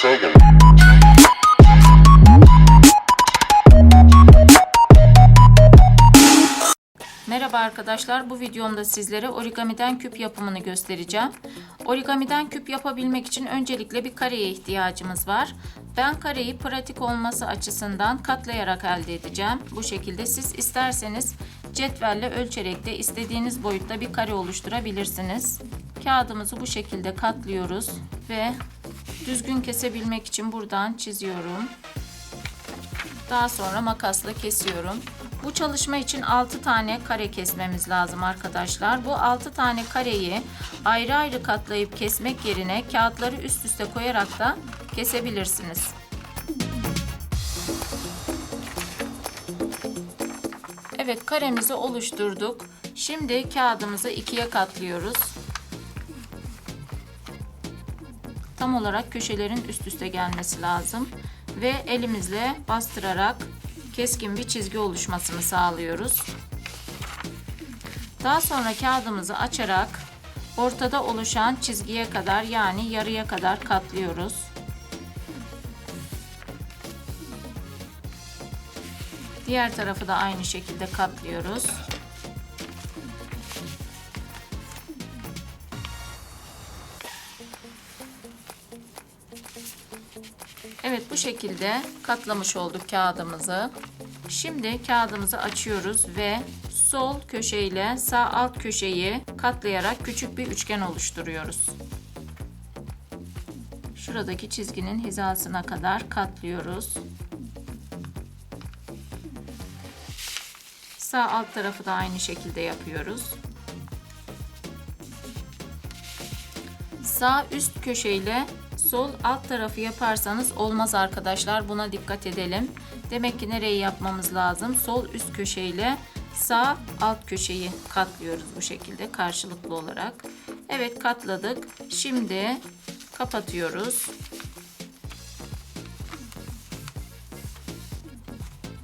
Sega. Merhaba arkadaşlar, bu videomda sizlere origamiden küp yapımını göstereceğim. Origamiden küp yapabilmek için öncelikle bir kareye ihtiyacımız var. Ben kareyi pratik olması açısından katlayarak elde edeceğim. Bu şekilde siz isterseniz cetvelle ölçerek de istediğiniz boyutta bir kare oluşturabilirsiniz. Kağıdımızı bu şekilde katlıyoruz ve düzgün kesebilmek için buradan çiziyorum. Daha sonra makasla kesiyorum. Bu çalışma için 6 tane kare kesmemiz lazım arkadaşlar. Bu 6 tane kareyi ayrı ayrı katlayıp kesmek yerine kağıtları üst üste koyarak da kesebilirsiniz. Evet karemizi oluşturduk. Şimdi kağıdımızı ikiye katlıyoruz. Tam olarak köşelerin üst üste gelmesi lazım ve elimizle bastırarak keskin bir çizgi oluşmasını sağlıyoruz. Daha sonra kağıdımızı açarak ortada oluşan çizgiye kadar yani yarıya kadar katlıyoruz. Diğer tarafı da aynı şekilde katlıyoruz. Bu şekilde katlamış olduk kağıdımızı. Şimdi kağıdımızı açıyoruz ve sol köşe ile sağ alt köşeyi katlayarak küçük bir üçgen oluşturuyoruz. Şuradaki çizginin hizasına kadar katlıyoruz. Sağ alt tarafı da aynı şekilde yapıyoruz. Sağ üst köşe ile sol alt tarafı yaparsanız olmaz arkadaşlar. Buna dikkat edelim. Demek ki nereyi yapmamız lazım? Sol üst köşe ile sağ alt köşeyi katlıyoruz bu şekilde karşılıklı olarak. Evet katladık. Şimdi kapatıyoruz.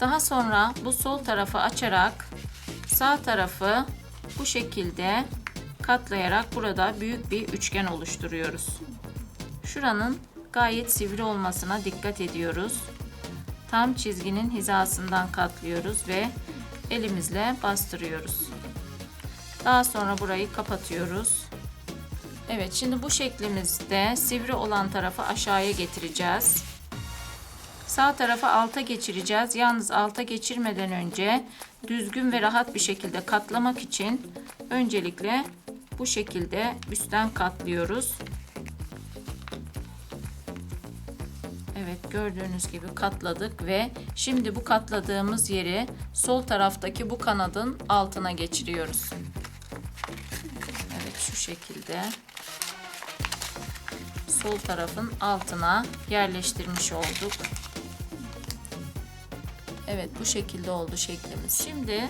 Daha sonra bu sol tarafı açarak sağ tarafı bu şekilde katlayarak burada büyük bir üçgen oluşturuyoruz. Şuranın gayet sivri olmasına dikkat ediyoruz. Tam çizginin hizasından katlıyoruz ve elimizle bastırıyoruz. Daha sonra burayı kapatıyoruz. Evet şimdi bu şeklimizde sivri olan tarafı aşağıya getireceğiz. Sağ tarafı alta geçireceğiz. Yalnız alta geçirmeden önce düzgün ve rahat bir şekilde katlamak için öncelikle bu şekilde üstten katlıyoruz. Evet gördüğünüz gibi katladık ve şimdi bu katladığımız yeri sol taraftaki bu kanadın altına geçiriyoruz. Evet şu şekilde sol tarafın altına yerleştirmiş olduk. Evet bu şekilde oldu şeklimiz. Şimdi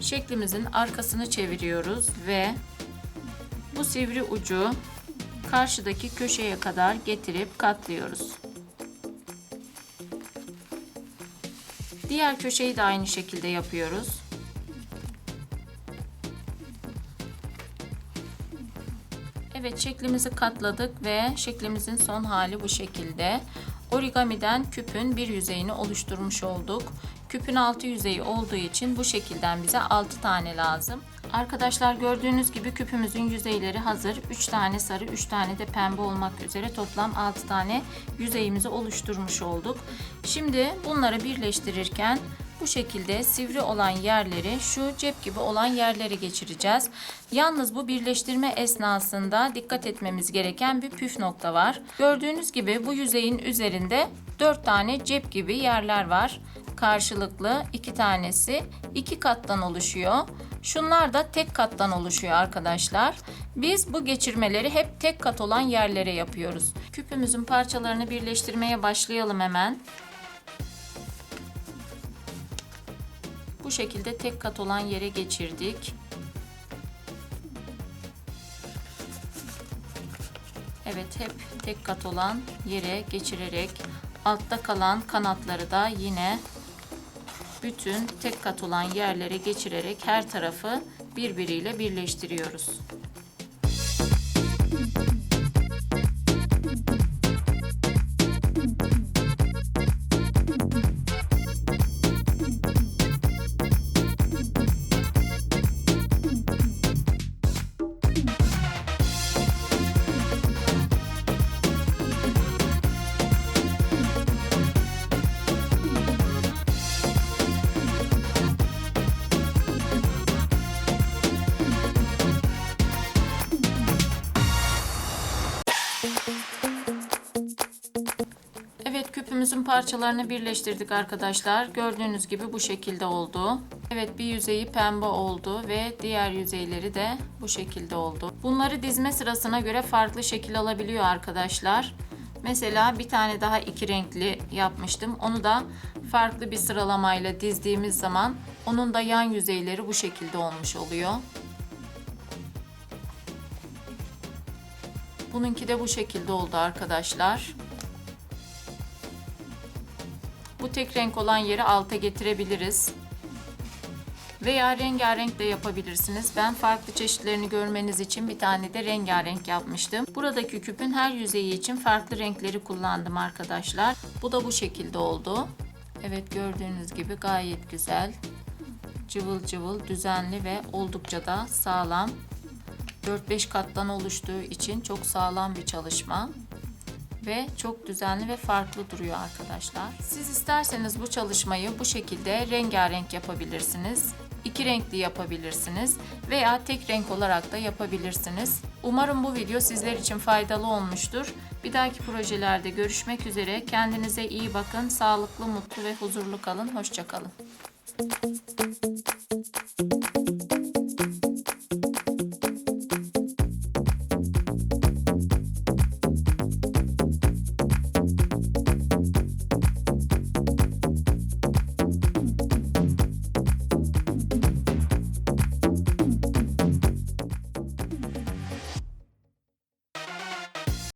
şeklimizin arkasını çeviriyoruz ve bu sivri ucu karşıdaki köşeye kadar getirip katlıyoruz. Diğer köşeyi de aynı şekilde yapıyoruz. Evet şeklimizi katladık ve şeklimizin son hali bu şekilde. Origamiden küpün bir yüzeyini oluşturmuş olduk. Küpün altı yüzeyi olduğu için bu şekilden bize 6 tane lazım. Arkadaşlar gördüğünüz gibi küpümüzün yüzeyleri hazır. 3 tane sarı, 3 tane de pembe olmak üzere toplam 6 tane yüzeyimizi oluşturmuş olduk. Şimdi bunları birleştirirken bu şekilde sivri olan yerleri şu cep gibi olan yerlere geçireceğiz. Yalnız bu birleştirme esnasında dikkat etmemiz gereken bir püf nokta var. Gördüğünüz gibi bu yüzeyin üzerinde 4 tane cep gibi yerler var. Karşılıklı iki tanesi iki kattan oluşuyor. Şunlar da tek kattan oluşuyor arkadaşlar. Biz bu geçirmeleri hep tek kat olan yerlere yapıyoruz. Küpümüzün parçalarını birleştirmeye başlayalım hemen. Bu şekilde tek kat olan yere geçirdik. Evet hep tek kat olan yere geçirerek altta kalan kanatları da yine bütün tek kat olan yerlere geçirerek her tarafı birbiriyle birleştiriyoruz. Küpümüzün parçalarını birleştirdik arkadaşlar. Gördüğünüz gibi bu şekilde oldu. Evet bir yüzeyi pembe oldu ve diğer yüzeyleri de bu şekilde oldu. Bunları dizme sırasına göre farklı şekil alabiliyor arkadaşlar. Mesela bir tane daha iki renkli yapmıştım. Onu da farklı bir sıralamayla dizdiğimiz zaman onun da yan yüzeyleri bu şekilde olmuş oluyor. Bununki de bu şekilde oldu arkadaşlar. Bu tek renk olan yeri alta getirebiliriz. Veya rengarenk de yapabilirsiniz. Ben farklı çeşitlerini görmeniz için bir tane de rengarenk yapmıştım. Buradaki küpün her yüzeyi için farklı renkleri kullandım arkadaşlar. Bu da bu şekilde oldu. Evet gördüğünüz gibi gayet güzel. Cıvıl cıvıl, düzenli ve oldukça da sağlam. 4-5 kattan oluştuğu için çok sağlam bir çalışma ve çok düzenli ve farklı duruyor arkadaşlar. Siz isterseniz bu çalışmayı bu şekilde rengarenk yapabilirsiniz. İki renkli yapabilirsiniz veya tek renk olarak da yapabilirsiniz. Umarım bu video sizler için faydalı olmuştur. Bir dahaki projelerde görüşmek üzere. Kendinize iyi bakın. Sağlıklı, mutlu ve huzurlu kalın. Hoşçakalın.